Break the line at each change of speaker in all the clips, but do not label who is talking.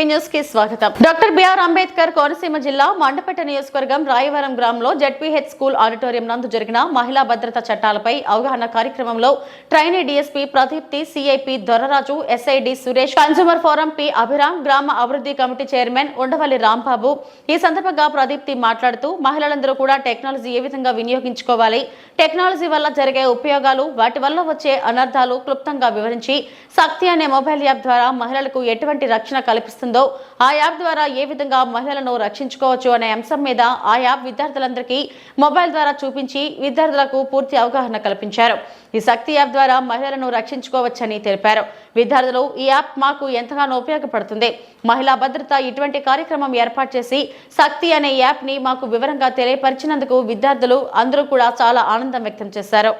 TV న్యూస్కి స్వాగతం. Doctor BR Ambedkar Konaseema జిల్లా మండపేట నియోజకవర్గం రాయవరం గ్రామంలో జడ్పీహెచ్ స్కూల్ ఆడిటోరియం నందు జరిగిన మహిళా భద్రతా చట్టాలపై అవగాహన కార్యక్రమంలో trainee DSP Pradeepthi CIP Doraraju SID Suresh consumer forum P Abhiram గ్రామ అభివృద్ధి కమిటీ చైర్మన్ ఉండవల్లి రాంబాబు. ఈ సందర్భంగా ప్రదీప్తి మాట్లాడుతూ మహిళలందరూ కూడా టెక్నాలజీ ఏ విధంగా వినియోగించుకోవాలి టెక్నాలజీ వల్ల జరిగే ఉపయోగాలు వాటి వల్ల వచ్చే అనర్థాలు క్లుప్తంగా వివరించి శక్తి అనే మొబైల్ యాప్ ద్వారా మహిళలకు ఎటువంటి రక్షణ కల్పిస్తుంది ఆ యాప్ ద్వారా ఏ విధంగా మహిళలను రక్షించుకోవచ్చు అనే అంశం మీద ఆ యాప్ విద్యార్థులందరికీ మొబైల్ ద్వారా చూపించి విద్యార్థులకు పూర్తి అవగాహన కల్పించారు. ఈ శక్తి యాప్ ద్వారా మహిళలను రక్షించుకోవచ్చని తెలిపారు. విద్యార్థులు ఈ యాప్ మాకు ఎంతగానో ఉపయోగపడుతుంది. మహిళా భద్రత ఇటువంటి కార్యక్రమం ఏర్పాటు చేసి శక్తి అనే యాప్ని మాకు వివరంగా తెలియపరిచినందుకు విద్యార్థులు అందరూ కూడా చాలా ఆనందం వ్యక్తం చేశారు.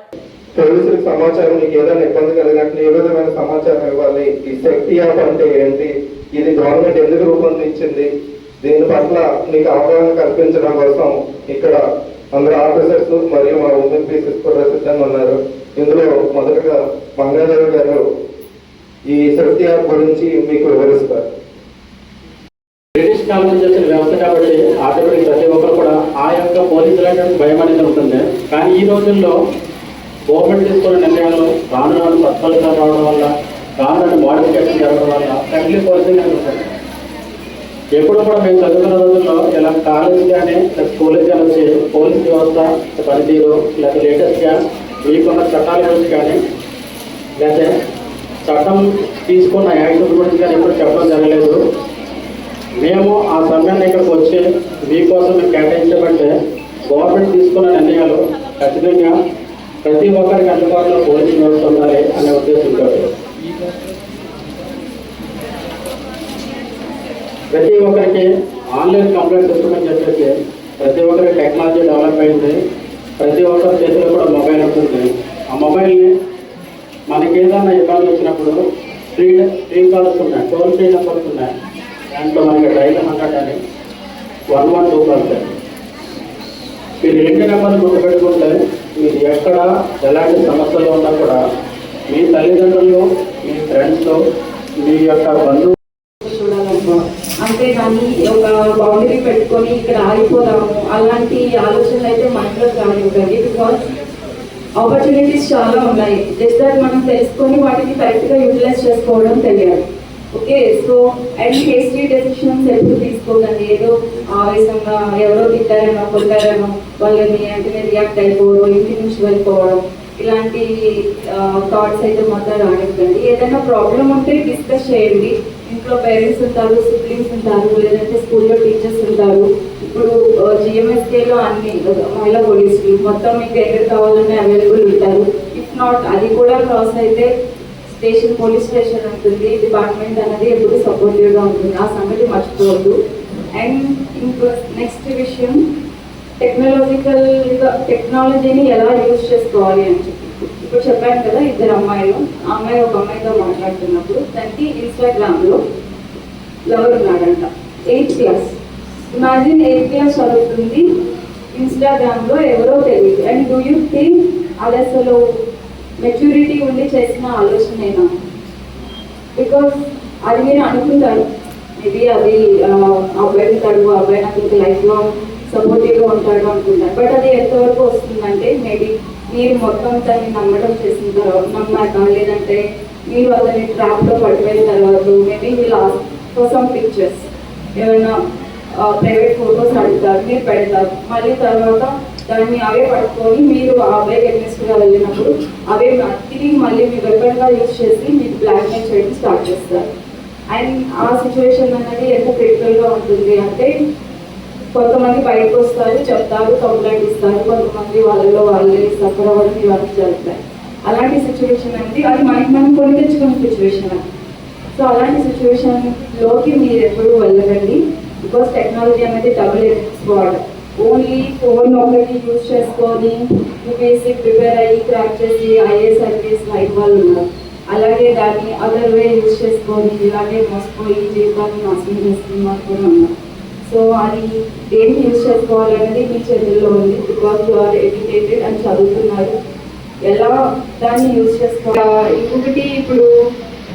పోలీసులకు సమాచారం నీకు ఏదైనా ఇబ్బంది కలిగినట్లు ఏ విధమైన సమాచారం ఇవ్వాలి? ఈ శక్తి యాప్ అంటే ఏంటి? ఇది గవర్నమెంట్ ఎందుకు రూపొందించింది? దీని పట్ల నీకు అవగాహన కల్పించడం కోసం ఇక్కడ అందరు ఆఫీసర్స్ మరియు మా ఉమెన్ పీసెస్ కూడా సిద్ధంగా ఉన్నారు. ఇందులో మొదటగా మంగాదేవి గారు ఈ శక్తి యాప్ గురించి మీకు వివరిస్తారు.
బ్రిటిష్ కాలం నుంచి వచ్చిన వ్యవస్థ కాబట్టి ఆటోమేటిక్ ప్రతి ఒక్కరు కూడా ఆ యొక్క పోలీసులు అంటే భయం అనేది ఉంటుంది. కానీ ఈ రోజుల్లో గవర్నమెంట్ తీసుకున్న నిర్ణయాలు రాను రాను సత్ఫలితాలు రావడం వల్ల రాను రాను మోడిఫికేషన్ జరగడం వల్ల ఫ్రెండ్లీ పోలీసింగ్ ఉంటుంది ఎప్పుడు కూడా మేము చదువుకున్న రోజుల్లో ఇలా కాలేజ్ కానీ పోలీస్ కానీ వచ్చి పోలీస్ వ్యవస్థ పనితీరు లేకపోతే లేటెస్ట్గా మీకున్న చట్టాల గురించి కానీ లేకపోతే చట్టం తీసుకున్న యాక్ట్ గురించి కానీ ఎప్పుడు చెప్పడం జరగలేదు. మేము ఆ సమయాన్ని ఇక్కడికి వచ్చి మీకోసం మేము కేటాయించబట్టే గవర్నమెంట్ తీసుకున్న నిర్ణయాలు ఖచ్చితంగా ప్రతి ఒక్కరికి అందుబాటులో పోలీసు వ్యవస్థ అనే ఉద్దేశంతో. ప్రతి ఒక్కరికి ఆన్లైన్ కంప్లైంట్ సిస్టమ్ అని చెప్పేసి ప్రతి ఒక్కరికి టెక్నాలజీ డెవలప్ అయింది. ప్రతి ఒక్కరి చేతిలో కూడా మొబైల్ ఉంటుంది. ఆ మొబైల్ని మనకి ఏదైనా ఇబ్బంది వచ్చినప్పుడు ఫ్రీ ఫ్రీ కాల్స్ ఉన్నాయి టోల్ ఫ్రీ నెంబర్స్ ఉన్నాయి. దాంట్లో మనకి డైల్ హండ్రెడ్ అని వన్ వన్ టూ కాల్స్. మీరు రెండు నెంబర్లు గుర్తుపెట్టుకుంటే మీరు ఎక్కడ ఎలాంటి సమస్యలు ఉన్నా కూడా మీ తల్లిదండ్రులు మీ ఫ్రెండ్స్తో మీ యొక్క బంధువు
చూడాలనుకో అంతేగాని ఒక బౌండరీ పెట్టుకొని ఇక్కడ ఆగిపోదాము. అలాంటి ఆలోచనలు అయితే మైండ్లో కానివ్వండి బికాస్ ఆపర్చునిటీస్ చాలా ఉన్నాయి. జస్ట్ దాట్ మనం తెలుసుకొని వాటిని కరెక్ట్గా యూటిలైజ్ చేసుకోవడం తెలియాలి. Okay so and hasty decisions ఎప్పుడు తీసుకోకండి. ఏదో ఆవేశంగా ఎవరో తిట్టారేమో కొట్టారేమో వాళ్ళని వెంటనే రియాక్ట్ అయిపోవడం ఇంటి నుంచి వెళ్ళిపోవడం. ఇలాంటి థాట్స్ అయితే మాత్రం రానివ్వండి ఏదైనా ప్రాబ్లం ఉంటే డిస్కస్ చేయండి. ఇంట్లో పేరెంట్స్ ఉంటారు సిబ్లింగ్స్ ఉంటారు లేదంటే స్కూల్లో టీచర్స్ ఉంటారు. ఇప్పుడు జిఎంఎస్కేలో అన్ని మహిళా పోలీసులు మొత్తం మీకు ఎక్కడ కావాలంటే అవైలబుల్ ఉంటారు. ఇఫ్ నాట్ అది కూడా క్రాస్ అయితే స్టేషన్ పోలీస్ స్టేషన్ ఉంటుంది. డిపార్ట్మెంట్ అనేది ఎప్పుడు సపోర్టివ్గా ఉంటుంది. ఆ సంగతి మర్చిపోవద్దు. అండ్ ఇంకో నెక్స్ట్ విషయం టెక్నాలజికల్ టెక్నాలజీని ఎలా యూజ్ చేసుకోవాలి అని చెప్పి. ఇప్పుడు చెప్పాను కదా ఇద్దరు అమ్మాయిలు. అమ్మాయి ఒక అమ్మాయితో మాట్లాడుతున్నప్పుడు దానికి ఇన్స్టాగ్రామ్లో లవర్ ఉన్నాడంట. Eighth class imagine eighth class చదువుతుంది. ఇన్స్టాగ్రామ్లో ఎవరో తెలియదు. అండ్ డూ యూ థింక్ అది అసలు మెచ్యూరిటీ ఉండి చేసిన ఆలోచనేనా? బికాస్ అది మీరు అనుకుంటారు. మేబీ అది అబ్బాయి ఉంటాడు అబ్బాయి నాకు ఇంకా లైఫ్ లాంగ్ సపోర్టివ్గా ఉంటాడు అనుకుంటారు బట్ అది ఎంతవరకు వస్తుందంటే మేబీ మీరు మొత్తం దాన్ని నమ్మడం చేసిన తర్వాత నమ్మాక లేదంటే మీరు అతని ట్రాప్లో పడిపోయిన తర్వాత మేబీ వీళ్ళు ఫర్ సమ్ పిక్చర్స్ ఏమైనా ప్రైవేట్ ఫొటోస్ అడుగుతారు మీరు పెడతారు. మళ్ళీ తర్వాత దాన్ని అవే పట్టుకొని మీరు ఆ అబ్బాయి వెళ్ళినప్పుడు అవే తిరిగి మళ్ళీ మీ వెపన్గా యూజ్ చేసి మీరు బ్లాక్మెయిల్ చేయడం స్టార్ట్ చేస్తారు. అండ్ ఆ సిచ్యువేషన్ అనేది ఎంత క్రిటికల్గా ఉంటుంది అంటే కొంతమంది బయటకు వస్తారు చెప్తారు కంప్లైంట్ ఇస్తారు కొంతమంది వాళ్ళలో వాళ్ళే సఫర్ అవ్వడం ఇవన్నీ జరుగుతాయి. అలాంటి సిచ్యువేషన్ అనేది అది మనకి మనం కొని తెచ్చుకున్న సిచ్యువేషన్ సో అలాంటి సిచ్యువేషన్లోకి మీరు ఎప్పుడు వెళ్ళకండి. బికాస్ టెక్నాలజీ అనేది డబుల్ స్వాడ్ ఓన్లీ ఫోన్ ఒకటి యూజ్ చేసుకొని యూపీఎస్సీ ప్రిపేర్ అయ్యి క్రాక్ చేసి ఐఏఎస్ ఐపీఎస్ లైఫ్ వాళ్ళు ఉన్నారు అలాగే దాన్ని అదర్ వే యూజ్ చేసుకొని ఇలాగే మోసపోయి జీవితాన్ని నాశనం చేసుకున్న వాళ్ళు కూడా ఉన్నారు సో అది దేన్ని యూజ్ చేసుకోవాలనేది మీ చేతుల్లో ఉంది బికాస్ యు ఆర్ ఎడ్యుకేటెడ్ అని చదువుతున్నారు ఎలా దాన్ని యూజ్ చేసుకోవాలి ఇంకొకటి ఇప్పుడు